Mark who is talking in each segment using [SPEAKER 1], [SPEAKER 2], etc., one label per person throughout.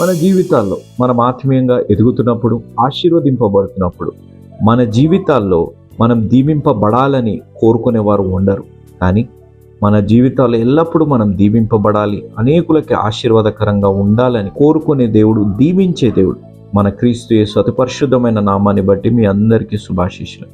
[SPEAKER 1] మన జీవితాల్లో మనం ఆత్మీయంగా ఎదుగుతున్నప్పుడు ఆశీర్వదింపబడుతున్నప్పుడు మన జీవితాల్లో మనం దీవింపబడాలని కోరుకునేవారు ఉండరు. కానీ మన జీవితాల్లో ఎల్లప్పుడూ మనం దీవింపబడాలి అనేకులకి ఆశీర్వాదకరంగా ఉండాలని కోరుకునే దేవుడు దీవించే దేవుడు మన క్రీస్తు యేసు అతి పరిశుద్ధమైన నామాన్ని బట్టి మీ అందరికీ శుభాశీషులు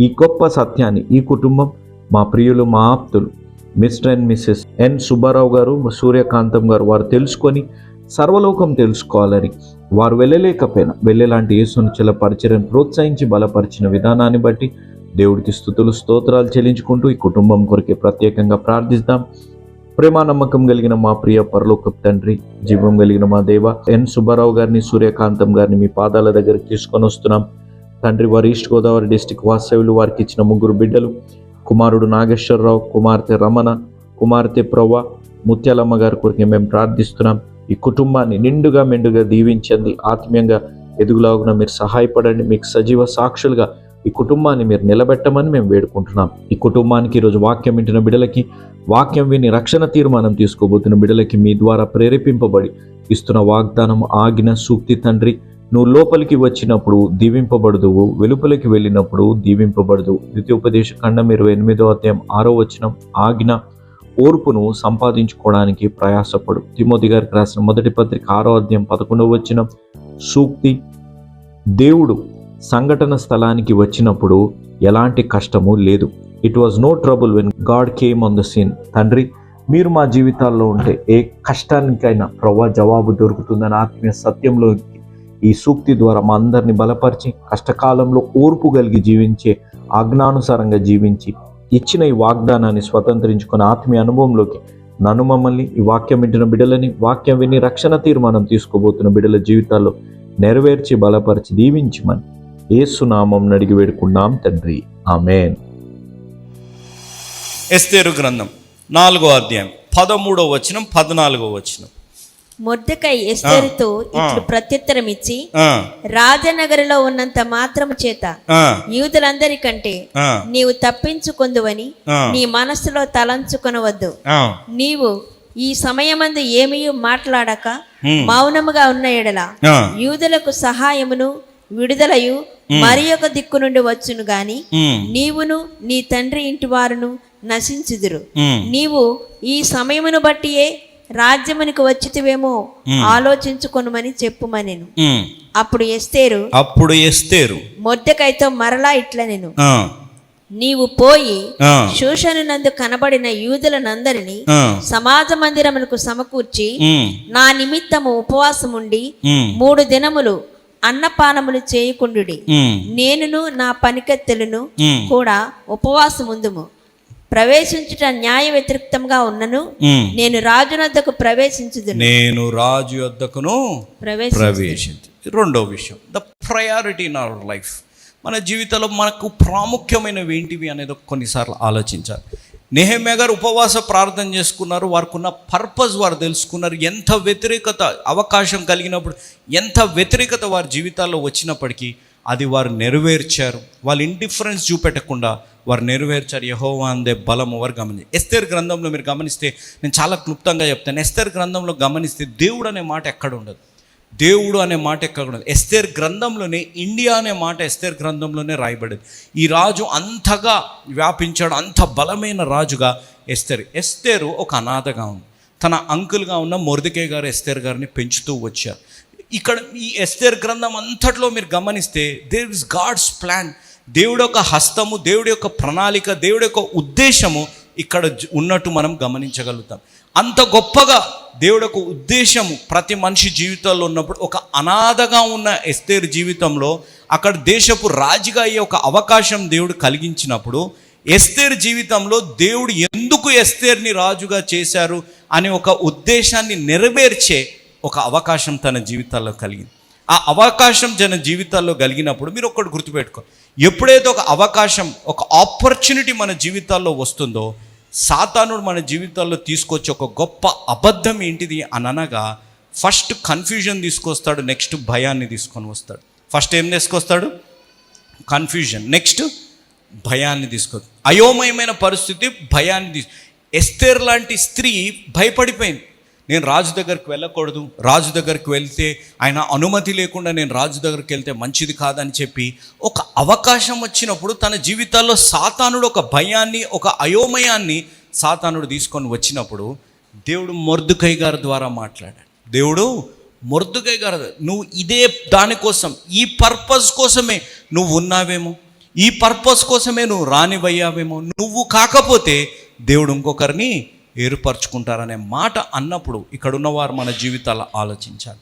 [SPEAKER 1] ఈ గొప్ప సత్యాన్ని ఈ కుటుంబం మా ప్రియులు మా ఆప్తులు mister and missus N Subbarao గారు సూర్యకాంతం గారు వారు తెలుసుకొని సర్వలోకం తెలుసుకోవాలని వారు వెళ్ళలేకపోయినా. వెళ్ళేలాంటి యేసును చిల పరిచయం ప్రోత్సహించి బలపరిచిన విధానాన్ని బట్టి దేవుడికి స్థుతులు స్తోత్రాలు చెల్లించుకుంటూ ఈ కుటుంబం కొరకే ప్రత్యేకంగా ప్రార్థిస్తాం ప్రేమ నమ్మకం కలిగిన మా ప్రియ పరలోకపు తండ్రి జీవం కలిగిన మా దేవ ఎన్ సుబ్బారావు గారిని సూర్యకాంతం గారిని మీ పాదాల దగ్గరికి తీసుకొని వస్తున్నాం. తండ్రి వారి ఈస్ట్ గోదావరి డిస్టిక్ వాస్తవ్యులు వారికి ఇచ్చిన ముగ్గురు బిడ్డలు కుమారుడు నాగేశ్వరరావు కుమార్తె రమణ కుమార్తె ప్రవ్వ ముత్యాలమ్మ గారి కొరికి మేము ప్రార్థిస్తున్నాం. ఈ కుటుంబాన్ని నిండుగా మెండుగా దీవించండి. ఆత్మీయంగా ఎదుగులాగున మీరు సహాయపడండి. మీకు సజీవ సాక్షులుగా ఈ కుటుంబాన్ని మీరు నిలబెట్టమని మేము వేడుకుంటున్నాం. ఈ కుటుంబానికి ఈరోజు వాక్యం వింటున్న బిడ్డలకి వాక్యం విని రక్షణ తీర్మానం తీసుకోబోతున్న బిడ్డలకి మీ ద్వారా ప్రేరేపింపబడి ఇస్తున్న వాగ్దానం ఆగిన సూక్తి తండ్రి నువ్వు లోపలికి వచ్చినప్పుడు దీవింపబడదువు వెలుపలికి వెళ్ళినప్పుడు దీవింపబడదు ద్వితీయోపదేశ ఖండం ఇరవై ఎనిమిదో అధ్యాయం ఆరో వచనం ఆగిన ఓర్పును సంపాదించుకోవడానికి ప్రయాసపడు. తిమోతి గారికి రాసిన మొదటి పత్రిక ఆరో అధ్యాయం పదకొండవ వచ్చిన సూక్తి. దేవుడు సంఘటన స్థలానికి వచ్చినప్పుడు ఎలాంటి కష్టము లేదు. It was no trouble when God came on the scene తండ్రి మీరు మా జీవితాల్లో ఉంటే ఏ కష్టానికైనా ప్రవ్వా జవాబు దొరుకుతుందని ఆత్మీయ సత్యంలో ఈ సూక్తి ద్వారా మా అందరిని బలపరిచి కష్టకాలంలో ఓర్పు కలిగి జీవించే ఆజ్ఞానుసారంగా జీవించి ఇచ్చిన ఈ వాగ్దానాన్ని స్వతంత్రించుకున్న ఆత్మీయ అనుభవంలోకి నన్ను మమ్మల్ని ఈ వాక్యం వింటున్న బిడ్డలని వాక్యం విని రక్షణ తీర్మానం తీసుకోబోతున్న బిడ్డల జీవితాల్లో నెరవేర్చి బలపరిచి దీవించమని ఏసునామం అడిగి వేడుకున్నాం తండ్రి. ఆమెన్.
[SPEAKER 2] ఎస్తేరు గ్రంథం నాలుగో అధ్యాయం పదమూడో వచనం పద్నాలుగో వచనం.
[SPEAKER 3] మొర్దకై ఎస్తేరుతో ఇట్లు ప్రత్యుత్తరం ఇచ్చి రాజనగరిలో ఉన్నంత మాత్రము చేత యూదులందరికంటే నీవు తప్పించుకొందువని. నీ మనస్సులో తలంచుకొనవద్దు. నీవు ఈ సమయమందు ఏమీ మాట్లాడక. మౌనముగా ఉన్న ఎడల యూదులకు సహాయమును విడుదలయు మరి ఒక దిక్కు నుండి వచ్చును గాని నీవును నీ తండ్రి ఇంటి వారును నశించుదురు. నీవు ఈ సమయమును బట్టియే రాజ్యమునికి వచ్చితివేమో ఆలోచించుకొనుమని చెప్పుమనెను.
[SPEAKER 2] ఉమ్.
[SPEAKER 3] అప్పుడు ఎస్తేరు
[SPEAKER 2] అప్పుడు ఎస్తేరు.
[SPEAKER 3] మొద్దకైతో మరలా ఇట్ల నేను నీవు పోయి
[SPEAKER 2] ఆ,
[SPEAKER 3] శూషను నందు కనబడిన యూదులనందరినీ సమాజ మందిరములకు సమకూర్చి నా నిమిత్తము ఉపవాసముండి మూడు దినములు అన్నపానములు చేయకుండుడి.
[SPEAKER 2] ఉమ్,
[SPEAKER 3] నేనును నా పనికెత్తెలను కూడా ఉపవాసముందుము. ప్రవేశించుట న్యాయ వ్యతిరేక్తంగా ఉన్నను. నేను రాజునద్దకు ప్రవేశించుదును.
[SPEAKER 2] నేను రాజు
[SPEAKER 3] ప్రవేశ
[SPEAKER 2] ప్రవేశించి. రెండో విషయం the priority in our life మన జీవితంలో మనకు ప్రాముఖ్యమైనవి ఏంటివి అనేది కొన్నిసార్లు ఆలోచించాలి. నెహమ్య గారు ఉపవాస ప్రార్థన చేసుకున్నారు వారికి ఉన్న పర్పస్ వారు తెలుసుకున్నారు. ఎంత వ్యతిరేకత అవకాశం కలిగినప్పుడు ఎంత వ్యతిరేకత వారి జీవితాల్లో వచ్చినప్పటికీ అది వారు నెరవేర్చారు. వాళ్ళు ఇండిఫరెన్స్ చూపెట్టకుండా వారు నెరవేర్చారు. యహోవా అందే బలము. వారు గమనించి ఎస్తేర్ గ్రంథంలో మీరు గమనిస్తే నేను చాలా క్లుప్తంగా చెప్తాను. ఎస్తేర్ గ్రంథంలో గమనిస్తే దేవుడు అనే మాట ఎక్కడ ఉండదు. దేవుడు అనే మాట ఎక్కడ ఉండదు. ఎస్తేర్ గ్రంథంలోనే ఇండియా అనే మాట ఎస్తేర్ గ్రంథంలోనే రాయబడింది. ఈ రాజు అంతగా వ్యాపించాడు అంత బలమైన రాజుగా ఎస్తేర్. ఎస్తేరు ఒక అనాథగా ఉంది. తన అంకుల్గా ఉన్న మొర్దికే గారు ఎస్తేర్ గారిని పెంచుతూ వచ్చారు. ఇక్కడ ఈ ఎస్తేర్ గ్రంథం అంతట్లో మీరు గమనిస్తే దేర్ ఇస్ గాడ్స్ ప్లాన్ దేవుడు యొక్క హస్తము దేవుడి యొక్క ప్రణాళిక దేవుడి యొక్క ఉద్దేశము ఇక్కడ ఉన్నట్టు మనం గమనించగలుగుతాం. అంత గొప్పగా దేవుడు యొక్క ఉద్దేశము ప్రతి మనిషి జీవితాల్లో ఉన్నప్పుడు ఒక అనాథగా ఉన్న ఎస్తేర్ జీవితంలో అక్కడ దేశపు రాజుగా అయ్యే ఒక అవకాశం దేవుడు కలిగించినప్పుడు ఎస్తేర్ జీవితంలో దేవుడు ఎందుకు ఎస్తేర్ని రాజుగా చేశారు అనే ఒక ఉద్దేశాన్ని నెరవేర్చే ఒక అవకాశం తన జీవితాల్లో కలిగింది. ఆ అవకాశం జన జీవితాల్లో కలిగినప్పుడు మీరు ఒక్కటి గుర్తుపెట్టుకో. ఎప్పుడైతే ఒక అవకాశం ఒక ఆపర్చునిటీ మన జీవితాల్లో వస్తుందో సాతానుడు మన జీవితాల్లో తీసుకొచ్చి ఒక గొప్ప అబద్ధం ఏంటిది అని అనగా ఫస్ట్ కన్ఫ్యూజన్ తీసుకొస్తాడు నెక్స్ట్ భయాన్ని తీసుకొని వస్తాడు. ఫస్ట్ ఏం తీసుకొస్తాడు? కన్ఫ్యూజన్ నెక్స్ట్ భయాన్ని తీసుకో అయోమయమైన పరిస్థితి భయాన్ని తీసు ఎస్తేర్ లాంటి స్త్రీ భయపడిపోయింది. నేను రాజు దగ్గరికి వెళ్ళకూడదు. రాజు దగ్గరికి వెళ్తే ఆయన అనుమతి లేకుండా నేను రాజు దగ్గరికి వెళ్తే మంచిది కాదని చెప్పి ఒక అవకాశం వచ్చినప్పుడు తన జీవితాల్లో సాతానుడు ఒక భయాన్ని ఒక అయోమయాన్ని సాతానుడు తీసుకొని వచ్చినప్పుడు దేవుడు మొర్దుకై గారి ద్వారా మాట్లాడాడు. దేవుడు మొర్దుకై గారు నువ్వు ఇదే దానికోసం ఈ పర్పస్ కోసమే నువ్వు ఉన్నావేమో? ఈ పర్పస్ కోసమే నువ్వు రానివయ్యావేమో? నువ్వు కాకపోతే దేవుడు ఇంకొకరిని ఏర్పరచుకుంటారనే మాట అన్నప్పుడు ఇక్కడ ఉన్నవారు మన జీవితాల్లో ఆలోచించాలి.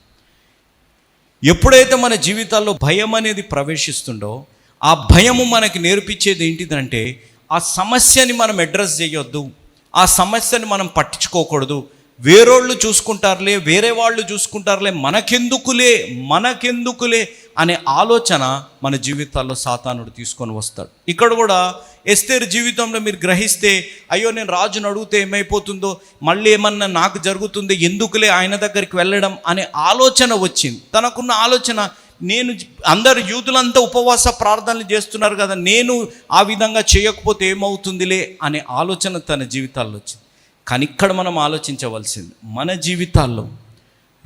[SPEAKER 2] ఎప్పుడైతే మన జీవితాల్లో భయం అనేది ప్రవేశిస్తుండో ఆ భయము మనకి నేర్పించేది ఏంటిదంటే ఆ సమస్యని మనం అడ్రస్ చేయొద్దు ఆ సమస్యని మనం పట్టించుకోకూడదు వేరోళ్ళు చూసుకుంటారులే వేరే వాళ్ళు చూసుకుంటారులే మనకెందుకులే మనకెందుకులే అనే ఆలోచన మన జీవితాల్లో సాతానుడు తీసుకొని వస్తాడు. ఇక్కడ కూడా ఎస్తేరు జీవితంలో మీరు గ్రహిస్తే అయ్యో నేను రాజును అడిగితే ఏమైపోతుందో మళ్ళీ ఏమన్నా నాకు జరుగుతుంది ఎందుకులే ఆయన దగ్గరికి వెళ్ళడం అనే ఆలోచన వచ్చింది. తనకున్న ఆలోచన నేను అందరు యూతులంతా ఉపవాస ప్రార్థనలు చేస్తున్నారు కదా నేను ఆ విధంగా చేయకపోతే ఏమవుతుందిలే అనే ఆలోచన తన జీవితాల్లో వచ్చింది. కానీ ఇక్కడ మనం ఆలోచించవలసింది మన జీవితాల్లో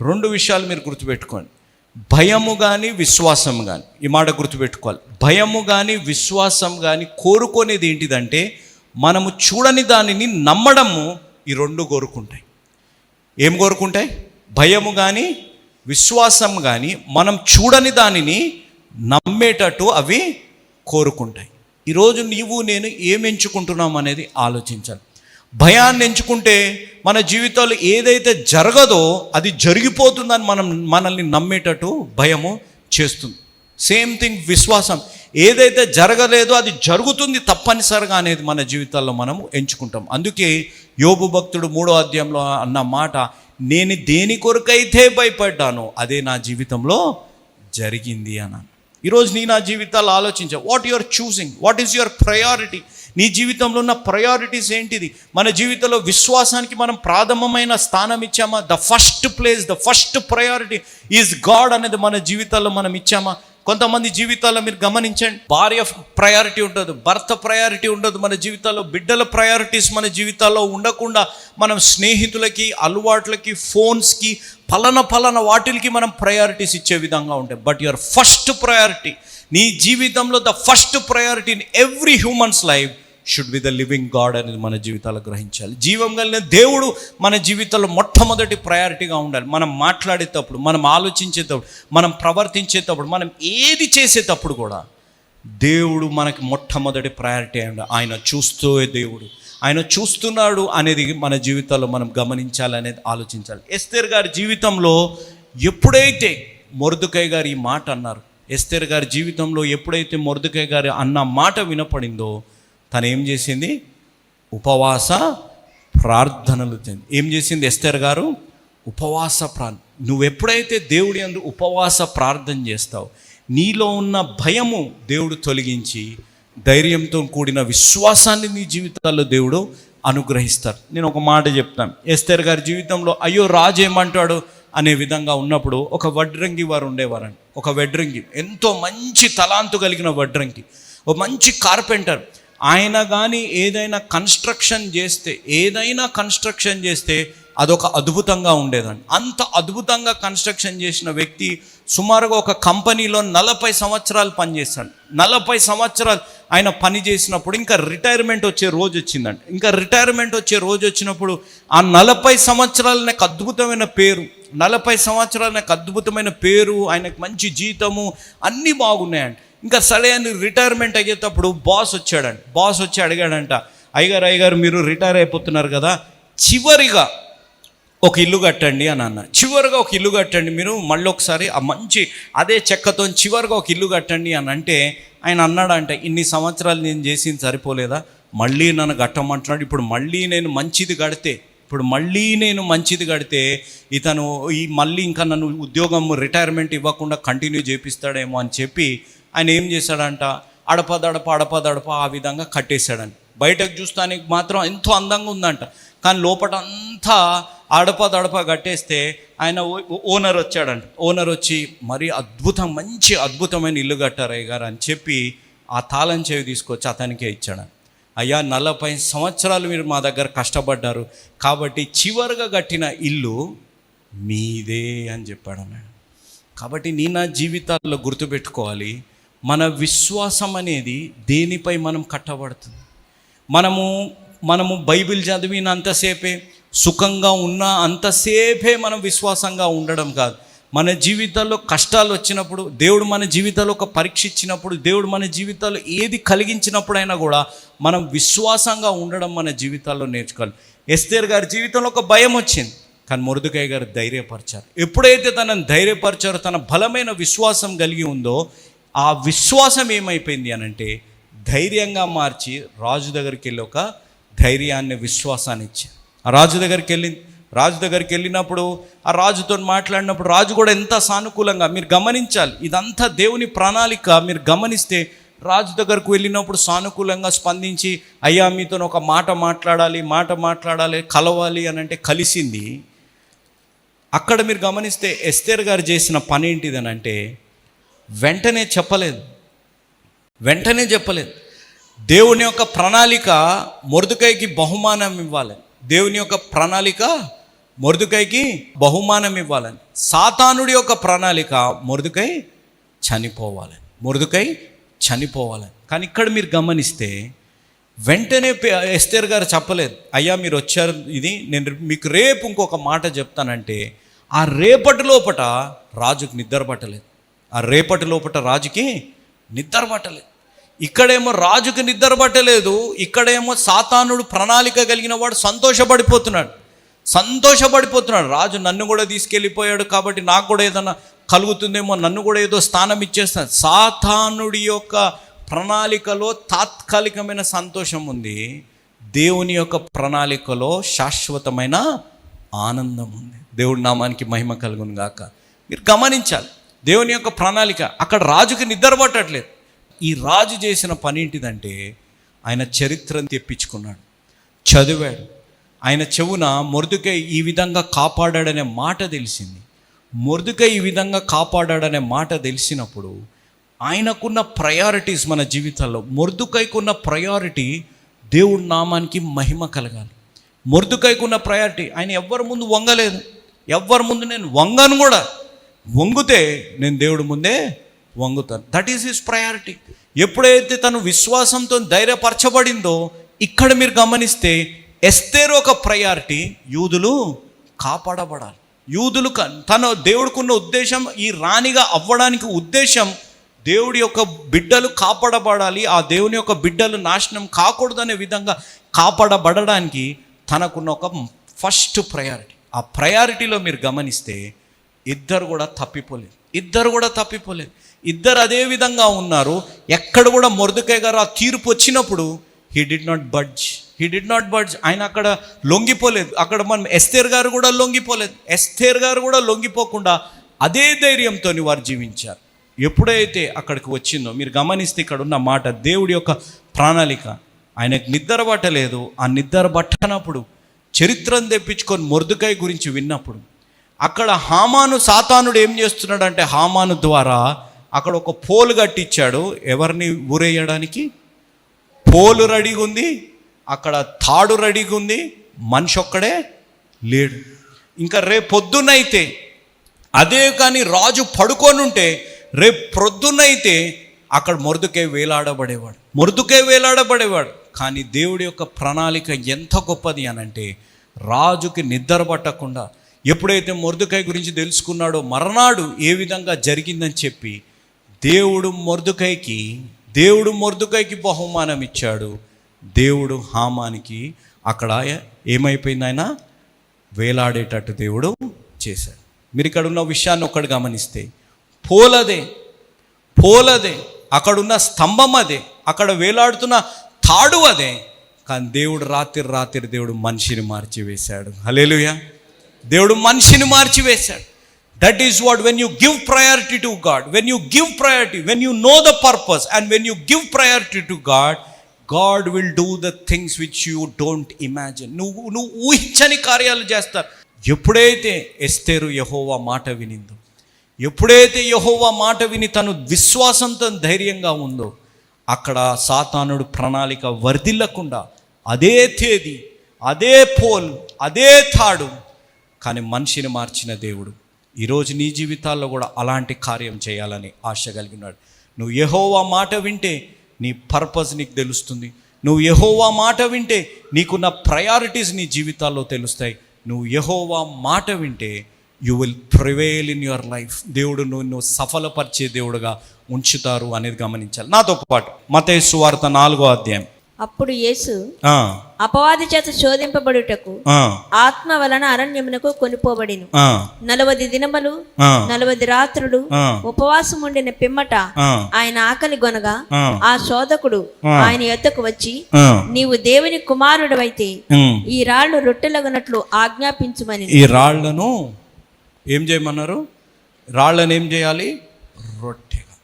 [SPEAKER 2] రెండు విషయాలు మీరు గుర్తుపెట్టుకోండి. భయము కానీ విశ్వాసం కానీ ఈ మాట గుర్తుపెట్టుకోవాలి. భయము కానీ విశ్వాసం కానీ కోరుకునేది ఏంటిదంటే మనము చూడని దానిని నమ్మడము ఈ రెండు కోరుకుంటాయి. ఏం కోరుకుంటాయి? భయము కానీ విశ్వాసం కానీ మనం చూడని దానిని నమ్మేటట్టు అవి కోరుకుంటాయి. ఈరోజు నీవు నేను ఏం ఎంచుకుంటున్నాం అనేది ఆలోచించాలి. భయాన్ని ఎంచుకుంటే మన జీవితాలు ఏదైతే జరగదో అది జరిగిపోతుందని మనం మనల్ని నమ్మేటట్టు భయము చేస్తుంది. సేమ్ థింగ్ విశ్వాసం. ఏదైతే జరగలేదో అది జరుగుతుంది తప్పనిసరిగా అనేది మన జీవితాల్లో మనం ఎంచుకుంటాం. అందుకే యోగు భక్తుడు మూడో అధ్యాయంలో అన్న మాట నేను దేని కొరకైతే భయపడ్డానో అదే నా జీవితంలో జరిగింది అన్నాను. ఈరోజు నీ నా జీవితాలు ఆలోచించా. What your choosing what is your priority నీ జీవితంలో ఉన్న ప్రయారిటీస్ ఏంటిది? మన జీవితంలో విశ్వాసానికి మనం ప్రాథమమైన స్థానం ఇచ్చామా? The first place the first priority is God అనేది మన జీవితాల్లో మనం ఇచ్చామా? కొంతమంది జీవితాల్లో మీరు గమనించండి. భార్య ప్రయారిటీ ఉండదు భర్త ప్రయారిటీ ఉండదు మన జీవితాల్లో. బిడ్డల ప్రయారిటీస్ మన జీవితాల్లో ఉండకుండా మనం స్నేహితులకి అలవాట్లకి ఫోన్స్కి పలన పలన వాటికి మనం ప్రయారిటీస్ ఇచ్చే విధంగా ఉంటాయి బట్ యువర్ ఫస్ట్ ప్రయారిటీ నీ జీవితంలో the first priority in every humans life should be the living God అనేది మన జీవితాలు గ్రహించాలి. జీవం కలిగిన దేవుడు మన జీవితంలో మొట్టమొదటి ప్రయారిటీగా ఉండాలి. మనం మాట్లాడేటప్పుడు మనం ఆలోచించేటప్పుడు మనం ప్రవర్తించేటప్పుడు మనం ఏది చేసేటప్పుడు కూడా దేవుడు మనకి మొట్టమొదటి ప్రయారిటీ అండి. ఆయన చూస్తూ దేవుడు. ఆయన చూస్తున్నాడు అనేది మన జీవితాల్లో మనం గమనించాలి అనేది ఆలోచించాలి. ఎస్తేర్ గారి జీవితంలో ఎప్పుడైతే మొర్దుకై గారు ఈ మాట అన్నారు ఎస్తేర్ గారి జీవితంలో ఎప్పుడైతే మొర్దుకై గారు అన్న మాట వినపడిందో తను ఏం చేసింది? ఉపవాస ప్రార్థనలు ఏం చేసింది ఎస్తర్ గారు? ఉపవాస ప్రా నువ్వు ఎప్పుడైతే దేవుడి అందు ఉపవాస ప్రార్థన చేస్తావు నీలో ఉన్న భయము దేవుడు తొలగించి ధైర్యంతో కూడిన విశ్వాసాన్ని నీ జీవితాల్లో దేవుడు అనుగ్రహిస్తారు. నేను ఒక మాట చెప్తాను. ఎస్తర్ గారి జీవితంలో అయ్యో రాజు ఏమంటాడు? అనే విధంగా ఉన్నప్పుడు ఒక వడ్రంగి వారు ఉండేవారండి. ఒక వడ్రంగి. ఎంతో మంచి తలాంతు కలిగిన వడ్రంగి. ఒక మంచి కార్పెంటర్. ఆయన కానీ ఏదైనా కన్స్ట్రక్షన్ చేస్తే ఏదైనా కన్స్ట్రక్షన్ చేస్తే అదొక అద్భుతంగా ఉండేదండి. అంత అద్భుతంగా కన్స్ట్రక్షన్ చేసిన వ్యక్తి సుమారుగా ఒక కంపెనీలో నలభై సంవత్సరాలు పనిచేస్తాడు. నలభై సంవత్సరాలు ఆయన పని చేసినప్పుడు ఇంకా రిటైర్మెంట్ వచ్చే రోజు వచ్చిందండి. ఇంకా రిటైర్మెంట్ వచ్చే రోజు వచ్చినప్పుడు ఆ నలభై సంవత్సరాలు నాకు అద్భుతమైన పేరు. నలభై సంవత్సరాలు నాకు అద్భుతమైన పేరు ఆయనకు మంచి జీతము అన్నీ బాగున్నాయండి ఇంకా సరే అని రిటైర్మెంట్ అయ్యేటప్పుడు బాస్ వచ్చాడండి బాస్ వచ్చి అడిగాడంట అయ్యగారు అయ్యగారు మీరు రిటైర్ అయిపోతున్నారు కదా చివరిగా ఒక ఇల్లు కట్టండి అని అన్న. చివరిగా ఒక ఇల్లు కట్టండి మీరు మళ్ళీ ఒకసారి ఆ మంచి అదే చెక్కతో చివరిగా ఒక ఇల్లు కట్టండి అని అంటే ఆయన అన్నాడంట ఇన్ని సంవత్సరాలు నేను చేసింది సరిపోలేదా? మళ్ళీ నన్ను కట్టమంటున్నాడు. ఇప్పుడు మళ్ళీ నేను మంచిది కడితే ఇప్పుడు మళ్ళీ నేను మంచిది కడితే ఇతను ఈ మళ్ళీ ఇంకా నన్ను ఉద్యోగం రిటైర్మెంట్ ఇవ్వకుండా కంటిన్యూ చేపిస్తాడేమో అని చెప్పి ఆయన ఏం చేశాడంట? అడపదడప అడపదడప ఆ విధంగా కట్టేశాడంట బయటకు చూస్తానికి మాత్రం ఎంతో అందంగా ఉందంట. కానీ లోపల అంతా కట్టేస్తే ఆయన ఓ- ఓనర్ వచ్చాడంట. ఓనర్ వచ్చి మరీ అద్భుతం మంచి అద్భుతమైన ఇల్లు కట్టారయ్య గారు అని చెప్పి ఆ తాళం చెవి తీసుకొచ్చి అతనికే ఇచ్చాడు అయ్యా నలభై సంవత్సరాలు మీరు మా దగ్గర కష్టపడ్డారు. కాబట్టి చివరిగా కట్టిన ఇల్లు మీదే అని చెప్పాడు అన్నాడు. కాబట్టి నీ నా జీవితాల్లో గుర్తుపెట్టుకోవాలి. మన విశ్వాసం అనేది దేనిపై మనం కట్టబడుతుంది? మనము మనము బైబిల్ చదివినంతసేపే సుఖంగా ఉన్న అంతసేపే మనం విశ్వాసంగా ఉండడం కాదు. మన జీవితాల్లో కష్టాలు వచ్చినప్పుడు దేవుడు మన జీవితాల్లో ఒక పరీక్ష ఇచ్చినప్పుడు దేవుడు మన జీవితాల్లో ఏది కలిగించినప్పుడైనా కూడా మనం విశ్వాసంగా ఉండడం మన జీవితాల్లో నేర్చుకోవాలి. ఎస్తేర్ గారి జీవితంలో ఒక భయం వచ్చింది కానీ మురుదుకాయ గారు ధైర్యపరిచారు. ఎప్పుడైతే తనని ధైర్యపరిచారో తన బలమైన విశ్వాసం కలిగి ఉందో ఆ విశ్వాసం ఏమైపోయింది అనంటే ధైర్యంగా మార్చి రాజు దగ్గరికి వెళ్ళి ఒక ధైర్యాన్ని విశ్వాసాన్ని ఇచ్చారు. రాజు దగ్గరికి వెళ్ళింది రాజు దగ్గరికి వెళ్ళినప్పుడు ఆ రాజుతో మాట్లాడినప్పుడు రాజు కూడా ఎంత సానుకూలంగా మీరు గమనించాలి. ఇదంతా దేవుని ప్రణాళిక. మీరు గమనిస్తే రాజు దగ్గరకు వెళ్ళినప్పుడు సానుకూలంగా స్పందించి అయ్యా మీతో ఒక మాట మాట్లాడాలి మాట మాట్లాడాలి కలవాలి అని అంటే కలిసింది. అక్కడ మీరు గమనిస్తే ఎస్తేర్ గారు చేసిన పని ఏంటిదని అంటే వెంటనే చెప్పలేదు. వెంటనే చెప్పలేదు. దేవుని యొక్క ప్రణాళిక మురుదుకైకి బహుమానం ఇవ్వాలి. దేవుని యొక్క ప్రణాళిక మొరుదుకైకి బహుమానం ఇవ్వాలని. సాతానుడి యొక్క ప్రణాళిక మొరుదుకై చనిపోవాలి మొరుదుకై చనిపోవాలని. కానీ ఇక్కడ మీరు గమనిస్తే వెంటనే పే- ఎస్తేర్ గారు చెప్పలేదు. అయ్యా మీరు వచ్చారు ఇది నేను మీకు రేపు ఇంకొక మాట చెప్తానంటే ఆ రేపటి లోపట రాజుకు నిద్ర పట్టలేదు. ఆ రేపటి లోపట రాజుకి నిద్ర పట్టలేదు. ఇక్కడేమో రాజుకి నిద్ర పట్టలేదు ఇక్కడేమో సాతానుడు ప్రణాళిక కలిగిన వాడు సంతోషపడిపోతున్నాడు. సంతోషపడిపోతున్నాడు. రాజు నన్ను కూడా తీసుకెళ్ళిపోయాడు కాబట్టి నాకు కూడా ఏదైనా కలుగుతుందేమో నన్ను కూడా ఏదో స్థానం ఇచ్చేస్తాను సాతానుడి యొక్క ప్రణాళికలో తాత్కాలికమైన సంతోషం ఉంది. దేవుని యొక్క ప్రణాళికలో శాశ్వతమైన ఆనందం ఉంది. దేవుడి నామానికి మహిమ కలుగును గాక. మీరు గమనించాలి దేవుని యొక్క ప్రణాళిక అక్కడ రాజుకి నిద్ర పట్టట్లేదు ఈ రాజు చేసిన పని ఏంటిదంటే ఆయన చరిత్రను తెప్పించుకున్నాడు. చదివాడు. ఆయన చెవున మురుదుకై ఈ విధంగా కాపాడాడనే మాట తెలిసింది. మురుదుకై ఈ విధంగా కాపాడాడనే మాట తెలిసినప్పుడు ఆయనకున్న ప్రయారిటీస్ మన జీవితాల్లో మురుదుకైకున్న ప్రయారిటీ దేవుడి నామానికి మహిమ కలగాలి. మురుదుకైకున్న ప్రయారిటీ ఆయన ఎవ్వరి ముందు వంగలేదు. ఎవ్వరి ముందు నేను వంగను కూడా. వంగుతే నేను దేవుడి ముందే వంగుతాను. దట్ ఈస్ హిస్ ప్రయారిటీ ఎప్పుడైతే తను విశ్వాసంతో ధైర్యపరచబడిందో ఇక్కడ మీరు గమనిస్తే ఎస్తేరు ఒక ప్రయారిటీ యూదులు కాపాడబడాలి. యూదులు తన దేవుడికున్న ఉద్దేశం ఈ రాణిగా అవ్వడానికి ఉద్దేశం దేవుడి యొక్క బిడ్డలు కాపాడబడాలి ఆ దేవుని యొక్క బిడ్డలు నాశనం కాకూడదనే విధంగా కాపాడబడడానికి తనకున్న ఒక ఫస్ట్ ప్రయారిటీ ఆ ప్రయారిటీలో మీరు గమనిస్తే ఇద్దరు కూడా తప్పిపోలేదు. ఇద్దరు కూడా తప్పిపోలేదు. ఇద్దరు అదే విధంగా ఉన్నారు. ఎక్కడ కూడా మొరదుకాయ గారు ఆ తీర్పు వచ్చినప్పుడు he did not budge he did not budge ఆయన అక్కడ లొంగిపోలేదు. అక్కడ మనం ఎస్తేర్ గారు కూడా లొంగిపోలేదు. ఎస్తేర్ గారు కూడా లొంగిపోకుండా అదే ధైర్యంతో వారు జీవించారు. ఎప్పుడైతే అక్కడికి వచ్చిందో మీరు గమనిస్తే ఇక్కడ ఉన్న మాట దేవుడి యొక్క ప్రణాళిక ఆయనకు నిద్ర పట్టలేదు ఆ నిద్ర పట్టనప్పుడు చరిత్రను తెప్పించుకొని మొర్దుకాయ గురించి విన్నప్పుడు అక్కడ హామాను సాతానుడు ఏం చేస్తున్నాడంటే హామాను ద్వారా అక్కడ ఒక పోలు కట్టించాడు. ఎవరిని ఊరేయడానికి? పోలు రెడీగా ఉంది. అక్కడ తాడు రెడీగా ఉంది మనిషి ఒక్కడే లేడు. ఇంకా రేపు పొద్దున్నైతే అదే కానీ రాజు పడుకొని ఉంటే రేపు ప్రొద్దునైతే అక్కడ మొరుదుకే వేలాడబడేవాడు. మొరుదుకే వేలాడబడేవాడు. కానీ దేవుడి యొక్క ప్రణాళిక ఎంత గొప్పది అనంటే రాజుకి నిద్ర పట్టకుండా ఎప్పుడైతే మొర్దుకాయ గురించి తెలుసుకున్నాడో మర్నాడు ఏ విధంగా జరిగిందని చెప్పి దేవుడు మొర్దుకైకి దేవుడు మొర్దుకైకి బహుమానం ఇచ్చాడు దేవుడు హామానికి అక్కడ ఏమైపోయింది ఆయన? వేలాడేటట్టు దేవుడు చేశాడు. మీరు ఇక్కడ ఉన్న విషయాన్ని ఒక్కడు గమనిస్తే పోలదే పోలదే అక్కడున్న స్తంభం అదే అక్కడ వేలాడుతున్న తాడు అదే కానీ దేవుడు రాత్రి రాత్రి దేవుడు మనిషిని మార్చివేశాడు. హలేలుయ దేవుడు మనిషిని మార్చివేశాడు. That is what when you give priority to God when you give priority when you know the purpose and when you give priority to God God will do the things which you don't imagine నువ్వు నువ్వు ఊహించని కార్యాలు చేస్తారు. ఎప్పుడైతే ఎస్తేరు యహోవా మాట వినిందో ఎప్పుడైతే యహోవా మాట విని తను విశ్వాసంతో ధైర్యంగా ఉందో అక్కడ సాతానుడు ప్రణాళిక వర్ధిల్లకుండా అదే తేదీ అదే పోల్ అదే తాడు కానీ మనిషిని మార్చిన దేవుడు ఈరోజు నీ జీవితాల్లో కూడా అలాంటి కార్యం చేయాలని ఆశ కలిగినాడు నువ్వు యహోవా మాట వింటే నీ పర్పస్ నీకు తెలుస్తుంది. నువ్వు ఎహోవా మాట వింటే నీకున్న ప్రయారిటీస్ నీ జీవితాల్లో తెలుస్తాయి. నువ్వు ఎహోవా మాట వింటే you will prevail in your life దేవుడు నువ్వు నువ్వు సఫలపరిచే దేవుడుగా ఉంచుతారు అనేది గమనించాలి. నాతో పాటు మతే సువార్త నాలుగో అధ్యాయం.
[SPEAKER 3] అప్పుడు యేసు అపవాది చేత శోధింపబడుటకు ఆత్మ వలన అరణ్యమునకు కొనిపోబడిను. నలవది దినములు నలవది రాత్రులు. ఉపవాసం ఉండిన పిమ్మట ఆయన ఆకలి గొనగా
[SPEAKER 2] ఆ.
[SPEAKER 3] శోధకుడు ఆయన ఎద్దకు వచ్చి నీవు దేవుని కుమారుడవైతే. ఈ రాళ్ళు రొట్టెలగనట్లు ఆజ్ఞాపించుమని.
[SPEAKER 2] ఈ రాళ్ళను ఏం చేయమన్నారు? రాళ్ళను ఏం చేయాలి? రొట్టెగా.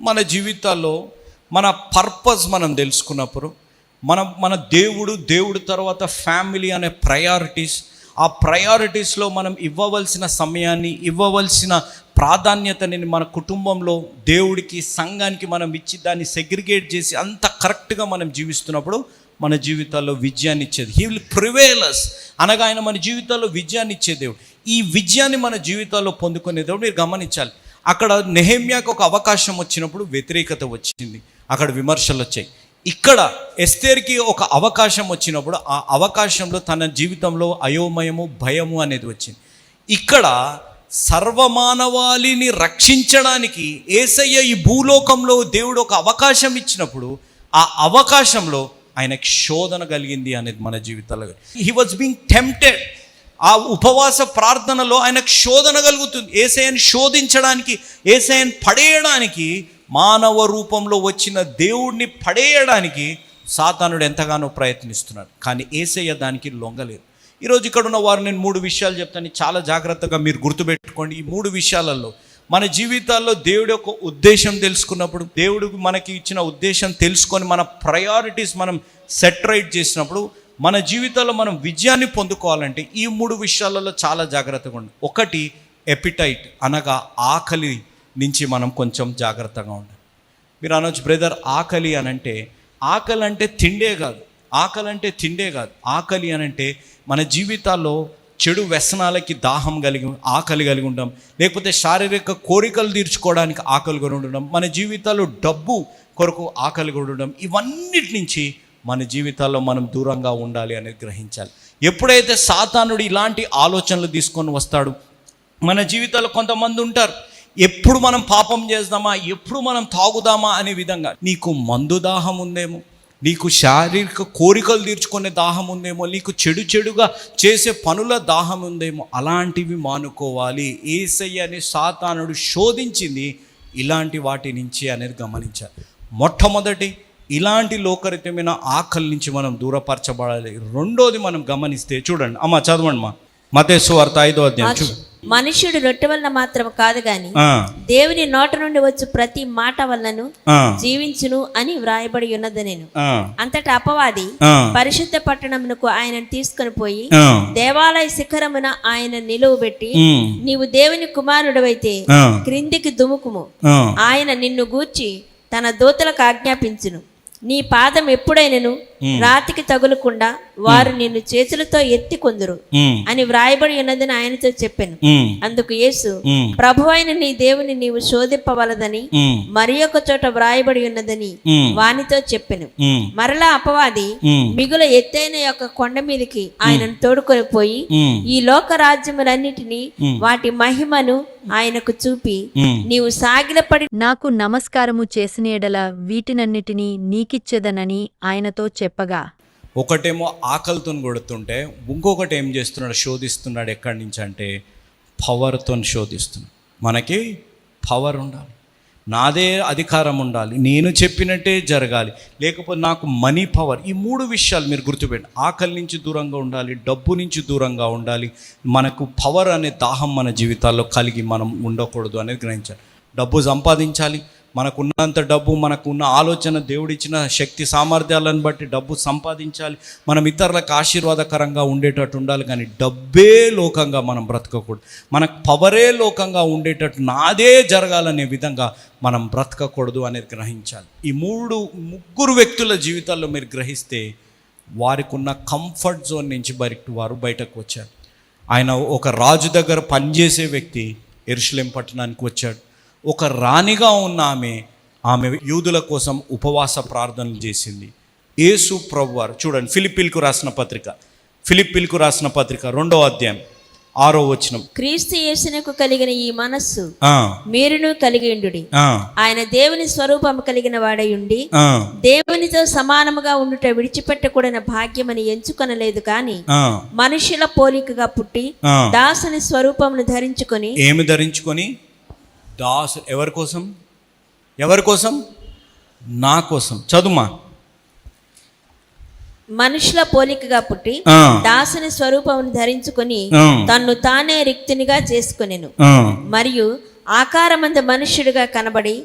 [SPEAKER 2] మన జీవితాల్లో మన పర్పస్ మనం తెలుసుకున్నప్పుడు మన మన దేవుడు దేవుడు తర్వాత ఫ్యామిలీ అనే ప్రయారిటీస్ ఆ ప్రయారిటీస్లో మనం ఇవ్వవలసిన సమయాన్ని ఇవ్వవలసిన ప్రాధాన్యతని మన కుటుంబంలో దేవుడికి సంఘానికి మనం ఇచ్చి దాన్ని సెగ్రిగేట్ చేసి అంత కరెక్ట్గా మనం జీవిస్తున్నప్పుడు మన జీవితాల్లో విజయాన్ని ఇచ్చేది. హీ విల్ ప్రివేలస్ అనగా ఆయన మన జీవితాల్లో విజయాన్ని ఇచ్చే దేవుడు. ఈ విజయాన్ని మన జీవితాల్లో పొందుకునే దేవుడు మీరు గమనించాలి. అక్కడ నెహమ్యాకు ఒక అవకాశం వచ్చినప్పుడు వ్యతిరేకత వచ్చింది. అక్కడ విమర్శలు వచ్చాయి. ఇక్కడ ఎస్తేర్కి ఒక అవకాశం వచ్చినప్పుడు ఆ అవకాశంలో తన జీవితంలో అయోమయము భయము అనేది వచ్చింది. ఇక్కడ సర్వమానవాళిని రక్షించడానికి ఏసయ్య ఈ భూలోకంలో దేవుడు ఒక అవకాశం ఇచ్చినప్పుడు ఆ అవకాశంలో ఆయనకి శోధన కలిగింది అనేది మన జీవితాల్లో. హీ వాజ్ బీయింగ్ టెంప్టెడ్ ఆ ఉపవాస ప్రార్థనలో ఆయనకు శోధన కలుగుతుంది. ఏసఐని శోధించడానికి ఏసఐని పడేయడానికి మానవ రూపంలో వచ్చిన దేవుడిని పడేయడానికి సాతానుడు ఎంతగానో ప్రయత్నిస్తున్నాడు. కానీ ఏసయ్య దానికి లొంగలేదు. ఈరోజు ఇక్కడ ఉన్న వారు నేను మూడు విషయాలు చెప్తాను. చాలా జాగ్రత్తగా మీరు గుర్తుపెట్టుకోండి ఈ మూడు విషయాలలో. మన జీవితాల్లో దేవుడి యొక్క ఉద్దేశం తెలుసుకున్నప్పుడు దేవుడు మనకి ఇచ్చిన ఉద్దేశం తెలుసుకొని మన ప్రయారిటీస్ మనం సెట్ రైట్ చేసినప్పుడు మన జీవితాల్లో మనం విజయాన్ని పొందుకోవాలంటే ఈ మూడు విషయాలలో చాలా జాగ్రత్తగా ఉండాలి. ఒకటి ఎపిటైట్ అనగా ఆకలి నుంచి మనం కొంచెం జాగ్రత్తగా ఉండాలి. మీరు అనొచ్చు బ్రదర్ ఆకలి అని అంటే ఆకలి అంటే తిండే కాదు ఆకలి అంటే తిండే కాదు ఆకలి అని అంటే మన జీవితాల్లో చెడు వ్యసనాలకి దాహం కలిగి ఆకలి కలిగి ఉండడం లేకపోతే శారీరక కోరికలు తీర్చుకోవడానికి ఆకలి కూడా ఉండడం మన జీవితాల్లో డబ్బు కొరకు ఆకలి కూడా ఉండడం ఇవన్నిటి నుంచి మన జీవితాల్లో మనం దూరంగా ఉండాలి అనేది గ్రహించాలి. ఎప్పుడైతే సాతానుడు ఇలాంటి ఆలోచనలు తీసుకొని వస్తాడు మన జీవితాల్లో కొంతమంది ఉంటారు ఎప్పుడు మనం పాపం చేద్దామా ఎప్పుడు మనం తాగుదామా అనే విధంగా. నీకు మందు దాహం ఉందేమో? నీకు శారీరక కోరికలు తీర్చుకునే దాహం ఉందేమో? నీకు చెడు చెడుగా చేసే పనుల దాహం ఉందేమో? అలాంటివి మానుకోవాలి. ఏసయ్య అనే సాతానుడు శోధించింది ఇలాంటి వాటి నుంచి అనేది గమనించాలి. మొట్టమొదటి ఇలాంటి లోకరితమైన ఆకలి నుంచి మనం దూరపరచబడాలి. రెండోది మనం గమనిస్తే చూడండి. అమ్మ చదవండి మా మతేసు వార్త ఐదో అధ్యాయం. చూ
[SPEAKER 3] మనుష్యుడు రొట్టె వలన మాత్రం కాదు గాని దేవుని నోట నుండి వచ్చు ప్రతి మాట వలనను జీవించును అని వ్రాయబడి ఉన్నది నేను. అంతటా అపవాది పరిశుద్ధ పట్టణమునకు ఆయనను తీసుకొని పోయి దేవాలయ శిఖరమున ఆయన నిలువబెట్టి నీవు దేవుని కుమారుడవైతే క్రిందికి దుముకుము ఆయన నిన్ను గూర్చి తన దూతలకు ఆజ్ఞాపించును. నీ పాదం ఎప్పుడైనను రాతికి తగులకుండా వారు నిన్ను చేతులతో ఎత్తి కొందురు అని వ్రాయబడి ఉన్నదని ఆయనతో చెప్పాను. అందుకు యేసు
[SPEAKER 2] ఉమ్,
[SPEAKER 3] ప్రభువైన నీ దేవుని నీవు శోధింపవలదని మరి ఒక చోట వ్రాయబడి ఉన్నదని వానితో చెప్పెను. మరలా అపవాది మిగుల ఎత్తైన యొక్క కొండ మీదకి ఆయనను తోడుకొని పోయి ఈ లోక రాజ్యములన్నిటినీ వాటి మహిమను ఆయనకు చూపి. నీవు సాగిలపడి
[SPEAKER 4] నాకు నమస్కారము చేసిన ఎడల వీటినన్నిటినీ నీకిచ్చెదనని ఆయనతో చెప్పగా
[SPEAKER 2] ఒకటేమో ఆకలితో కొడుతుంటే ఇంకొకటి ఏం చేస్తున్నాడు శోధిస్తున్నాడు ఎక్కడి నుంచి అంటే పవర్తో శోధిస్తున్నాడు. మనకి పవర్ ఉండాలి. నాదే అధికారం ఉండాలి. నేను చెప్పినట్టే జరగాలి. లేకపోతే నాకు మనీ పవర్. ఈ మూడు విషయాలు మీరు గుర్తుపెట్టి. ఆకలి నుంచి దూరంగా ఉండాలి డబ్బు నుంచి దూరంగా ఉండాలి. మనకు పవర్ అనే దాహం మన జీవితాల్లో కలిగి మనం ఉండకూడదు అనేది గ్రహించాలి. డబ్బు సంపాదించాలి మనకున్నంత డబ్బు మనకున్న ఆలోచన దేవుడిచ్చిన శక్తి సామర్థ్యాలను బట్టి డబ్బు సంపాదించాలి. మనం ఇతరులకు ఆశీర్వాదకరంగా ఉండేటట్టు ఉండాలి. కానీ డబ్బే లోకంగా మనం బ్రతకకూడదు. మనకు పవరే లోకంగా ఉండేటట్టు నాదే జరగాలనే విధంగా మనం బ్రతకకూడదు అనేది గ్రహించాలి. ఈ మూడు ముగ్గురు వ్యక్తుల జీవితాల్లో మీరు గ్రహిస్తే వారికి ఉన్న కంఫర్ట్ జోన్ నుంచి బయట వారు బయటకు వచ్చారు. ఆయన ఒక రాజు దగ్గర పనిచేసే వ్యక్తి ఎరుషులేం పట్టణానికి వచ్చాడు. ఒక రాణిగా ఉన్న ఆమె ఆమె యూదుల కోసం ఉపవాస ప్రార్థనలు చేసింది. యేసు ప్రభు వారు చూడండి ఫిలిపిల్కు రాసిన పత్రిక. ఫిలిపిల్కు రాసిన పత్రిక రెండో అధ్యాయం ఆరో వచనం.
[SPEAKER 3] క్రీస్తు యేసునకు కలిగిన ఈ మనస్సు మీరును కలిగి ఉండుడి.
[SPEAKER 2] ఆ,
[SPEAKER 3] ఆయన దేవుని స్వరూపము కలిగిన వాడై ఉండి
[SPEAKER 2] ఆ,
[SPEAKER 3] దేవునితో సమానముగా ఉండుట విడిచిపెట్టకూడని భాగ్యమని ఎంచుకొనలేదు కాని మనుషుల పోలికగా పుట్టి. దాసుని స్వరూపమును ధరించుకొని
[SPEAKER 2] ఏమి ధరించుకొని? దాసు ఎవరి కోసం? ఎవరి కోసం? నా కోసం. చదుమా
[SPEAKER 3] మనుషుల పోలికగా పుట్టి దాసుని స్వరూపమును ధరించుకొని తన్ను తానే రిక్తునిగా చేసుకొనెను. మరియు ఆకారమంద మనుష్యుడిగా కనబడి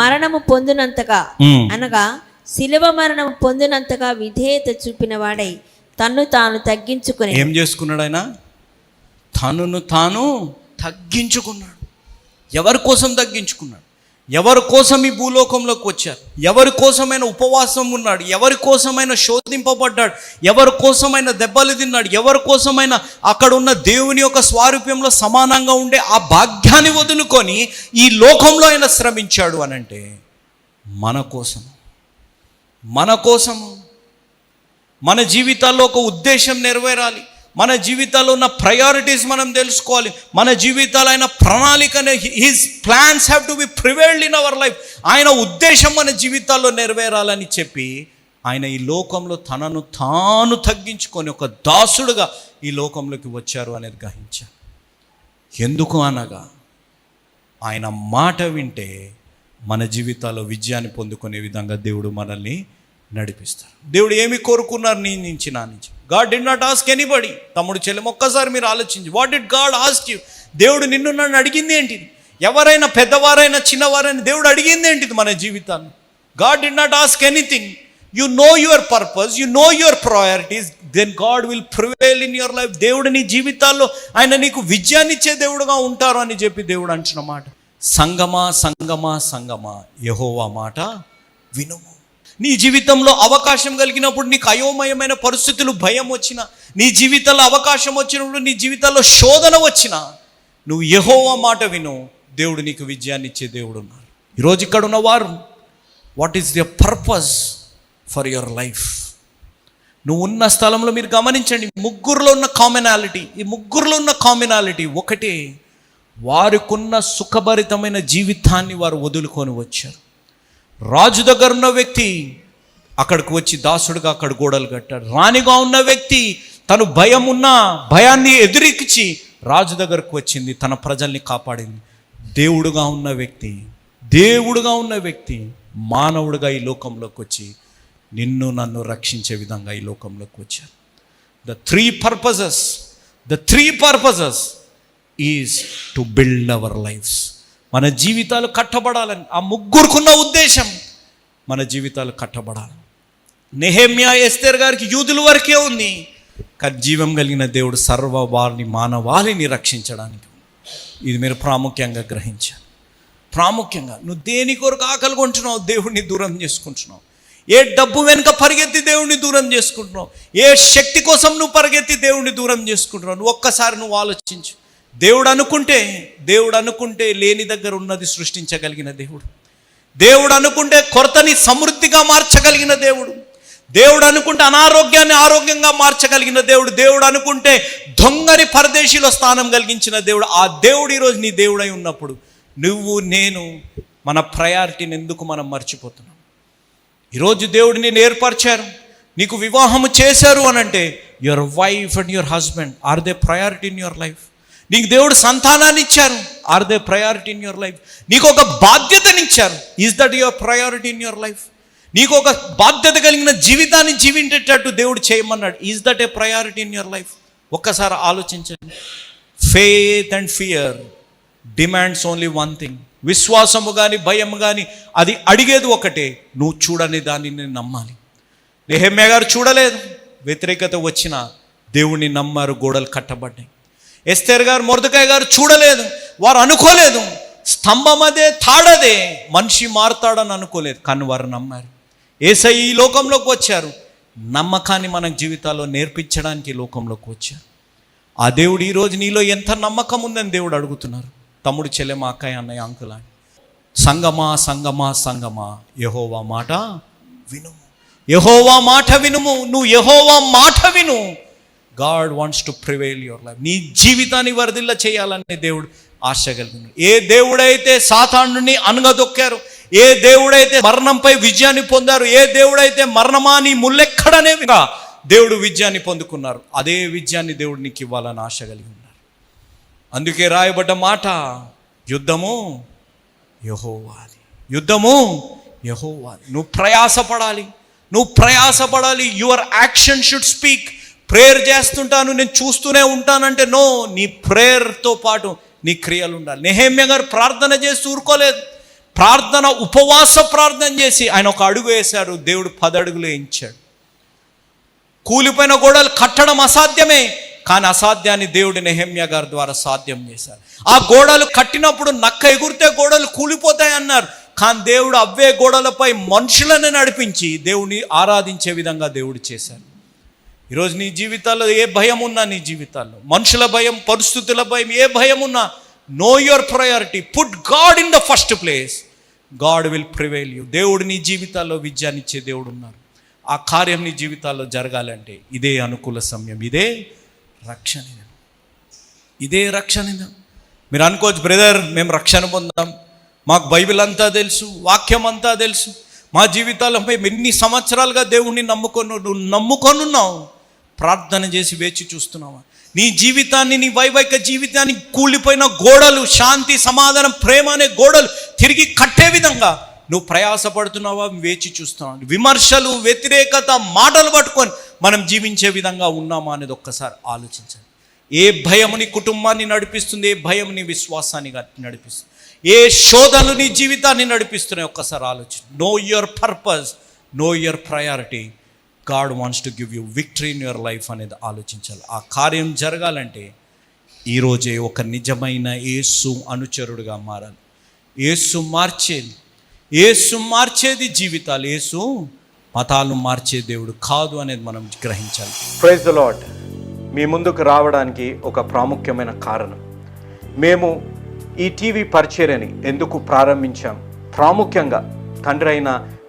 [SPEAKER 3] మరణము పొందునంతగా. అనగా శిలువ మరణము పొందినంతగా విధేయత చూపిన వాడై తన్ను తాను తగ్గించుకుని
[SPEAKER 2] ఏం చేసుకున్నాడు ఆయన? తనును తాను తగ్గించుకున్నాడు. ఎవరి కోసం తగ్గించుకున్నాడు? ఎవరి కోసం ఈ భూలోకంలోకి వచ్చారు? ఎవరి కోసమైన ఉపవాసం ఉన్నాడు? ఎవరి కోసమైన శోధింపబడ్డాడు? ఎవరి కోసమైన దెబ్బలు తిన్నాడు? ఎవరి కోసమైన అక్కడ ఉన్న దేవుని యొక్క స్వారూప్యంలో సమానంగా ఉండే ఆ భాగ్యాన్ని వదులుకొని ఈ లోకంలో ఆయన శ్రమించాడు అని అంటే మన కోసం. మన కోసము మన జీవితాల్లో ఒక ఉద్దేశం నెరవేరాలి. మన జీవితాల్లో ఉన్న ప్రయారిటీస్ మనం తెలుసుకోవాలి. మన జీవితాలు ఆయన ప్రణాళికనే his plans have to be prevailed in our life ఆయన ఉద్దేశం మన జీవితాల్లో నెరవేరాలని చెప్పి ఆయన ఈ లోకంలో తనను తాను తగ్గించుకొని ఒక దాసుడుగా ఈ లోకంలోకి వచ్చారు అనేది గ్రహించారు. ఎందుకు అనగా ఆయన మాట వింటే మన జీవితాల్లో విజయాన్ని పొందుకునే విధంగా దేవుడు మనల్ని నడిపిస్తారు. దేవుడు ఏమి కోరుకున్నారు? నీ నుంచి నా నుంచి. God did not ask anybody తమ్ముడు చెల్లెం ఒక్కసారి మీరు ఆలోచించి. What did God ask you దేవుడు నిన్ను నన్ను అడిగింది ఏంటిది? ఎవరైనా పెద్దవారైనా చిన్నవారైనా దేవుడు అడిగింది ఏంటిది మన జీవితాన్ని? God did not ask anything you know your purpose you know your priorities then God will prevail in your life దేవుడు నీ జీవితాల్లో ఆయన నీకు విజయాన్నిచ్చే దేవుడుగా ఉంటారు అని చెప్పి దేవుడు అంటున్న మాట. సంగమా సంగమా సంగమా. యహోవా మాట వినుము. నీ జీవితంలో అవకాశం కలిగినప్పుడు నీకు అయోమయమైన పరిస్థితులు భయం వచ్చిన నీ జీవితంలో అవకాశం వచ్చినప్పుడు నీ జీవితంలో శోధన వచ్చిన నువ్వు యహోవా మాట విను దేవుడు నీకు విజయాన్ని ఇచ్చే దేవుడు ఉన్నారు ఈరోజు ఇక్కడ ఉన్నవారు what is the purpose for your life నువ్వు ఉన్న స్థలంలో మీరు గమనించండి ముగ్గురులో ఉన్న కామనాలిటీ ఈ ముగ్గురులో ఉన్న కామనాలిటీ ఒకటే వారికున్న సుఖభరితమైన జీవితాన్ని వారు వదులుకొని వచ్చారు. రాజు దగ్గర ఉన్న వ్యక్తి అక్కడికి వచ్చి దాసుడుగా అక్కడ గోడలు కట్టాడు. రాణిగా ఉన్న వ్యక్తి తను భయం ఉన్న భయాన్ని ఎదురికిచి రాజు దగ్గరకు వచ్చింది. తన ప్రజల్ని కాపాడింది. దేవుడుగా ఉన్న వ్యక్తి దేవుడుగా ఉన్న వ్యక్తి మానవుడుగా ఈ లోకంలోకి వచ్చి నిన్ను నన్ను రక్షించే విధంగా ఈ లోకంలోకి వచ్చారు the three purposes the three purposes is to build our lives మన జీవితాలు కట్టబడాలని ఆ ముగ్గురుకున్న ఉద్దేశం మన జీవితాలు కట్టబడాలి. నెహేమ్యా ఎస్తేర్ గారికి యూదుల వరకే ఉంది కానీ జీవం కలిగిన దేవుడు సర్వ వారిని మానవాళిని రక్షించడానికి ఇది మీరు ప్రాముఖ్యంగా గ్రహించాలి. ప్రాముఖ్యంగా నువ్వు దేని కొరకు ఆకలి కొంటున్నావు? దేవుడిని దూరం చేసుకుంటున్నావు. ఏ డబ్బు వెనుక పరిగెత్తి దేవుడిని దూరం చేసుకుంటున్నావు? ఏ శక్తి కోసం నువ్వు పరిగెత్తి దేవుడిని దూరం చేసుకుంటున్నావు? నువ్వు ఒక్కసారి నువ్వు ఆలోచించు. దేవుడు అనుకుంటే దేవుడు అనుకుంటే లేని దగ్గర ఉన్నది సృష్టించగలిగిన దేవుడు. దేవుడు అనుకుంటే కొరతని సమృద్ధిగా మార్చగలిగిన దేవుడు. దేవుడు అనుకుంటే అనారోగ్యాన్ని ఆరోగ్యంగా మార్చగలిగిన దేవుడు. దేవుడు అనుకుంటే దొంగని పరదేశీలో స్థానం కలిగించిన దేవుడు. ఆ దేవుడు ఈరోజు నీ దేవుడై ఉన్నప్పుడు నువ్వు నేను మన ప్రయారిటీని ఎందుకు మనం మర్చిపోతున్నాం? ఈరోజు దేవుడు నేను ఏర్పరిచారు. నీకు వివాహము చేశారు అని అంటే your wife and your husband are they priority in your life నీకు దేవుడు సంతానాన్ని ఇచ్చారు. Are they priority in your life నీకు ఒక బాధ్యతని ఇచ్చారు. Is that your priority in your life నీకు ఒక బాధ్యత కలిగిన జీవితాన్ని జీవించేటట్టు దేవుడు చేయమన్నాడు. Is that a priority in your life ఒక్కసారి ఆలోచించండి. Faith and fear demands only one thing విశ్వాసము కానీ భయం కానీ అది అడిగేది ఒకటే. నువ్వు చూడని దాన్ని నేను నమ్మాలి. నెహమ్య గారు చూడలేదు. వ్యతిరేకత వచ్చిన దేవుణ్ణి నమ్మారు గోడలు కట్టబడ్డాయి. ఎస్తేర్ గారు మొరదకాయ గారు చూడలేదు వారు అనుకోలేదు. స్తంభం అదే తాడదే మనిషి మారుతాడని అనుకోలేదు. కానీ వారు నమ్మారు. ఏసై ఈ లోకంలోకి వచ్చారు. నమ్మకాన్ని మన జీవితాల్లో నేర్పించడానికి లోకంలోకి వచ్చారు. ఆ దేవుడు ఈరోజు నీలో ఎంత నమ్మకం ఉందని దేవుడు అడుగుతున్నారు. తమ్ముడు చెల్లెమ అక్కయ్య అన్నయ్య అంకుల అని. సంగమా సంగమా సంగమా యహోవా మాట వినుము యహోవా మాట వినుము నువ్వు యహోవా మాట విను. God wants to prevail your life. నీ జీవితాన్ని వరదిల్ల చేయాలని దేవుడు ఆశ కలిగిన ఏ దేవుడైతే సాతానుని అనగదొక్కారు ఏ దేవుడైతే మరణంపై విజయాన్ని పొందారు ఏ దేవుడైతే మరణమాని ముల్లెక్కడనేవి దేవుడు విజయాన్ని పొందుకున్నారు. అదే విజయాన్ని దేవుడు నీకు ఇవ్వాలని ఆశ కలిగి ఉన్నారు. అందుకే రాయబడ్డ మాట యుద్ధము యహోవాలి యుద్ధము యహోవాలి నువ్వు ప్రయాసపడాలి. నువ్వు ప్రయాసపడాలి. Your action should speak. Prayer చేస్తుంటాను నేను చూస్తూనే ఉంటానంటే నో నీ ప్రేయర్తో పాటు నీ క్రియలు ఉండాలి. నెహేమ్య గారు ప్రార్థన చేసి ఊరుకోలేదు. ప్రార్థన ఉపవాస ప్రార్థన చేసి ఆయన ఒక అడుగు వేశారు దేవుడు పదడుగులు వేయించాడు. కూలిపోయిన గోడలు కట్టడం అసాధ్యమే కానీ అసాధ్యాన్ని దేవుడు నెహమ్య గారి ద్వారా సాధ్యం చేశారు. ఆ గోడలు కట్టినప్పుడు నక్క ఎగురితే గోడలు కూలిపోతాయి అన్నారు కానీ దేవుడు అవే గోడలపై మనుషులను నడిపించి దేవుని ఆరాధించే విధంగా దేవుడు చేశారు. ఈరోజు నీ జీవితాల్లో ఏ భయం ఉన్నా నీ జీవితాల్లో మనుషుల భయం పరిస్థితుల భయం ఏ భయం ఉన్నా know your priority put God in the first place God will prevail you దేవుడు నీ జీవితాల్లో విజయాన్నిచ్చే దేవుడు ఉన్నారు ఆ కార్యం నీ జీవితాల్లో జరగాలంటే ఇదే అనుకూల సమయం ఇదే రక్షణ ఇదే రక్షణ మీరు అనుకోవచ్చు బ్రదర్ మేము రక్షణ పొందాం. మాకు బైబిల్ అంతా తెలుసు వాక్యం అంతా తెలుసు. మా జీవితాల్లో మేము ఎన్ని సంవత్సరాలుగా దేవుణ్ణి నమ్ముకొని నువ్వు నమ్ముకొనున్నావు ప్రార్థన చేసి వేచి చూస్తున్నావా? నీ జీవితాన్ని నీ వైవైక జీవితాన్ని కూలిపోయిన గోడలు శాంతి సమాధానం ప్రేమ అనే గోడలు తిరిగి కట్టే విధంగా నువ్వు ప్రయాసపడుతున్నావా? వేచి చూస్తున్నావు? విమర్శలు వ్యతిరేకత మాటలు పట్టుకొని మనం జీవించే విధంగా ఉన్నామా అనేది ఒక్కసారి ఆలోచించండి. ఏ భయము నీ కుటుంబాన్ని నడిపిస్తుంది ఏ భయం నీ విశ్వాసాన్ని నడిపిస్తుంది? ఏ శోధనలు నీ జీవితాన్ని నడిపిస్తున్నాయి? ఒక్కసారి ఆలోచన know your purpose know your priority God wants to give you victory in your life అనేది ఆలోచించాలి. ఆ కార్యం జరగాలంటే ఈరోజే ఒక నిజమైన యేసు అనుచరుడుగా మారాలి. యేసు మార్చేది. యేసు మార్చేది జీవితాలు. యేసు మతాలు మార్చే దేవుడు కాదు అనేది మనం గ్రహించాలి.
[SPEAKER 1] ప్రైజ్ ద లాడ్ మీ ముందుకు రావడానికి ఒక ప్రాముఖ్యమైన కారణం. మేము ఈ టీవీ పరిచర్యని ఎందుకు ప్రారంభించాం? ప్రాముఖ్యంగా తండ్రి అయిన